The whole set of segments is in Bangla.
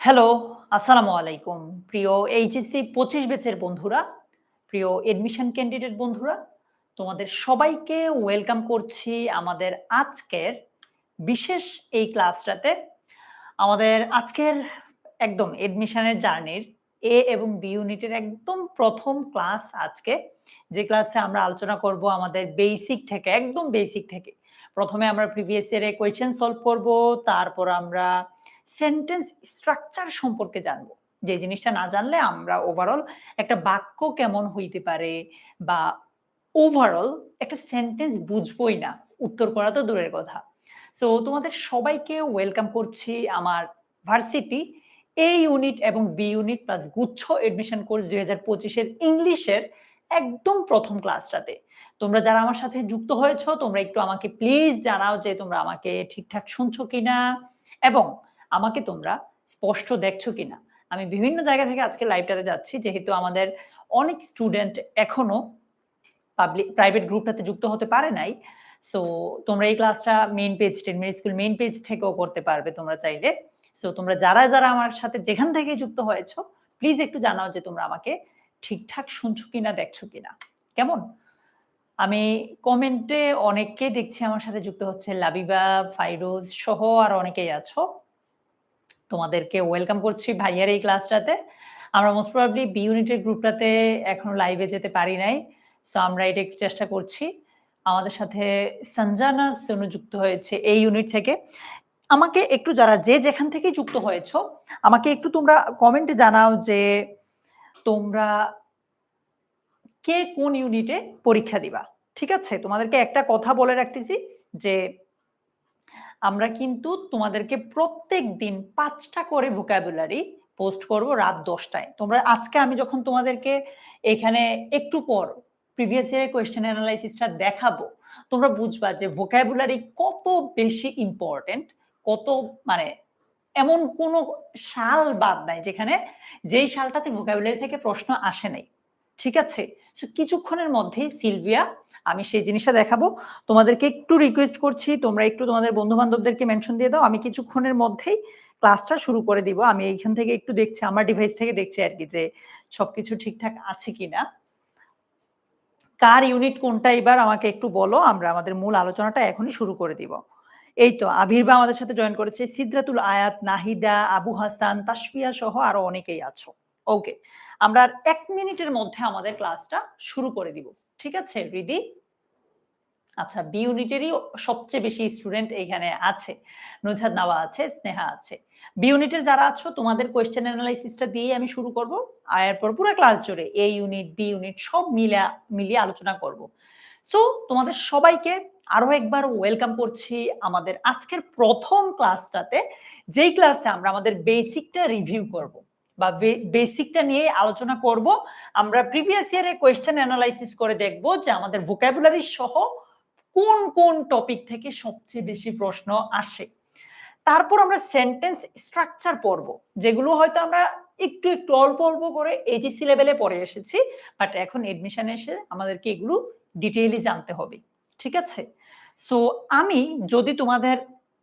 হ্যালো, আসসালামু আলাইকুম। প্রিয় এইচএসসি পঁচিশ বেচের বন্ধুরা, প্রিয় এডমিশন ক্যান্ডিডেট বন্ধুরা, তোমাদের সবাইকে ওয়েলকাম করছি আমাদের আজকের বিশেষ এই ক্লাসটাতে। আমাদের আজকের একদম এডমিশনের জার্নির এ এবং বি ইউনিটের একদম প্রথম ক্লাস আজকে। যে ক্লাসে আমরা আলোচনা করব আমাদের বেসিক থেকে, একদম বেসিক থেকে। ১ম এ আমরা প্রিভিয়াস ইয়ারের কোয়েশ্চেন সলভ করব, তারপর আমরা সেন্টেন্স স্ট্রাকচার সম্পর্কে জানব। যে জিনিসটা না জানলে আমরা ওভারঅল একটা বাক্য কেমন হইতে পারে বা ওভারঅল একটা সেন্টেন্স বুঝবই না। উত্তর করা তো দূরের কথা। সো তোমাদের সবাইকে ওয়েলকাম করছি আমার ভার্সিটি এ ইউনিট এবং বি ইউনিট প্লাস গুচ্ছ এডমিশন কোর্স ২০২৫ এর ইংলিশের একদম প্রথম ক্লাসটাতে। তোমরা যারা আমার সাথে যুক্ত হয়েছ, তোমরা একটু আমাকে প্লিজ জানাও যে তোমরা আমাকে ঠিকঠাক শুনছো কিনা এবং আমাকে তোমরা স্পষ্ট দেখছ কিনা। আমি বিভিন্ন জায়গা থেকে আজকে লাইভটাতে যাচ্ছি যেহেতু আমাদের অনেক স্টুডেন্ট এখনও পাবলিক প্রাইভেট গ্রুপটাতে যুক্ত হতে পারে নাই। সো তোমরা এই ক্লাসটা main page 10 minute school main page থেকেও করতে পারবে তোমরা চাইলে। সো তোমরা যারা, যারা আমার সাথে যেখান থেকে যুক্ত হয়েছ, প্লিজ একটু জানাও যে তোমরা আমাকে ঠিকঠাক শুনছো কিনা, দেখছ কিনা। কেমন? আমি কমেন্টে অনেককে দেখছি আমার সাথে যুক্ত হচ্ছে। লাবিবা, ফাইরুজ সহ আর অনেকেই আছো। তোমাদেরকে ওয়েলকাম করছি ভাইয়ার এই ক্লাসটাতে। আমরা মোস্ট প্রবাবলি বি ইউনিটের গ্রুপটাতে এখনও লাইভে যেতে পারি নাই। সো আমরা এটা একটু চেষ্টা করছি। আমাদের সাথে সঞ্জানা সোনু যুক্ত হয়েছে এই ইউনিট থেকে। আমাকে একটু যারা যে যেখান থেকেই যুক্ত হয়েছ, আমাকে একটু তোমরা কমেন্টে জানাও যে তোমরা কে কোন ইউনিটে পরীক্ষা দিবা। ঠিক আছে? তোমাদেরকে একটা কথা বলে রাখতেছি যে আমরা কিন্তু তোমাদেরকে প্রত্যেকদিন ৫ টা করে ভোকাবুলারি পোস্ট করব রাত দশটায় তোমরা আজকে আমি যখন তোমাদেরকে এখানে একটু পর প্রিভিয়াস ইয়ারের কোয়েশ্চেন এনালাইসিসটা দেখাবো, তোমরা বুঝবা যে ভোকাবুলারি কত বেশি ইম্পোর্টেন্ট, কত মানে এমন কোন সাল বাদ নাই যেখানে যেই সালটাতে ভোকাবুলারি থেকে প্রশ্ন আসে নাই। ঠিক আছে? কিছুক্ষণের মধ্যেই সিলভিয়া আমি সেই জিনিসটা দেখাবো। তোমাদেরকে একটু রিকোয়েস্ট করছি, তোমরা একটু তোমাদের বন্ধু-বান্ধবদেরকে মেনশন দিয়ে দাও। আমি কিছুক্ষণের মধ্যেই ক্লাসটা শুরু করে দিব। আমি এইখান থেকে একটু দেখছি, আমার ডিভাইস থেকে দেখছি আর কি যে সবকিছু ঠিকঠাক আছে কিনা। কার ইউনিট কোনটা এবার আমাকে একটু বলো। আমরা আমাদের মূল আলোচনাটা এখনই শুরু করে দিব। এই তো আবির্বা আমাদের সাথে জয়েন করেছে। সিদরাতুল আয়াত, নাহিদা, আবু হাসান, তাসফিয়া সহ আরও অনেকেই আছো। ওকে। আমরা ১ মিনিটের মধ্যে আমাদের ক্লাসটা শুরু করে দিব। ঠিক আছে রিদি? আচ্ছা বি ইউনিটেরই সবচেয়ে বেশি স্টুডেন্ট এখানে আছে। নুজহাত নাওয়া আছে, স্নেহা আছে। বি ইউনিটের যারা আছো তোমাদের কোয়েশ্চেন এনালাইসিসটা দিয়েই আমি শুরু করব। আর এরপর পুরো ক্লাস জুড়ে এ ইউনিট, বি ইউনিট সব মিলে মিলিয়ে আলোচনা করব। সো তোমাদের সবাইকে আরও একবার ওয়েলকাম করছি আমাদের আজকের প্রথম ক্লাসটাতে। যেই ক্লাসে আমরা আমাদের বেসিকটা রিভিউ করব বা বেসিকটা নিয়ে আলোচনা করব। আমরা প্রিভিয়াস ইয়ারে কোয়েশ্চেন অ্যানালাইসিস করে দেখব যে আমাদের ভোকাবুলারি সহ কোন, কোন টপিক থেকে সবচেয়ে বেশি প্রশ্ন আসে। তারপর আমরা সেন্টেন্স স্ট্রাকচার পড়ব। যেগুলো হয়তো আমরা একটু, একটু অল্প, অল্প করে এইচএসসি লেভেলে পড়ে এসেছি। বাট এখন এডমিশনে এসে আমাদেরকে এগুলো ডিটেইলি জানতে হবে। ঠিক আছে? সো আমি যদি তোমাদের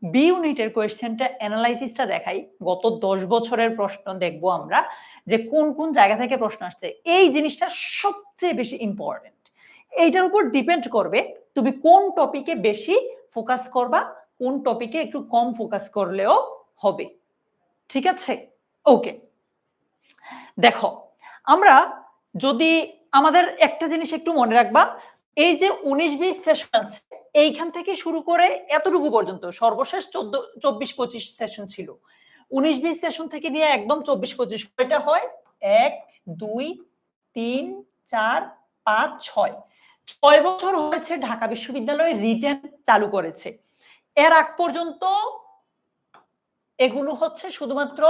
বি ইউনিটের কোয়েশ্চেনটা এনালাইসিসটা দেখাই, গত ১০ বছরের প্রশ্ন দেখব আমরা যে কোন, কোন জায়গা থেকে প্রশ্ন আসছে। এই জিনিসটা সবচেয়ে বেশি ইম্পোর্টেন্ট। এইটার উপর ডিপেন্ড করবে তুমি কোন টপিকে বেশি ফোকাস করবা, কোন টপিকে একটু কম ফোকাস করলেও হবে। ঠিক আছে? ওকে। দেখো, আমরা যদি আমাদের একটা জিনিস একটু মনে রাখবা, এই যে উনিশ বিশ সেশন আছে, এইখান থেকে শুরু করে এতটুকু পর্যন্ত সর্বশেষ ১৪ ২৪-২৫ সেশন ছিল। উনিশ বিশ সেশন থেকে নিয়ে একদম ২৪-২৫ কয়টা হয়? ১, ২, ৩, ৪, ৫, ৬ ৬ বছর হয়েছে ঢাকা বিশ্ববিদ্যালয় রিটার্ন চালু করেছে। এর আগ পর্যন্ত এগুলো হচ্ছে শুধুমাত্র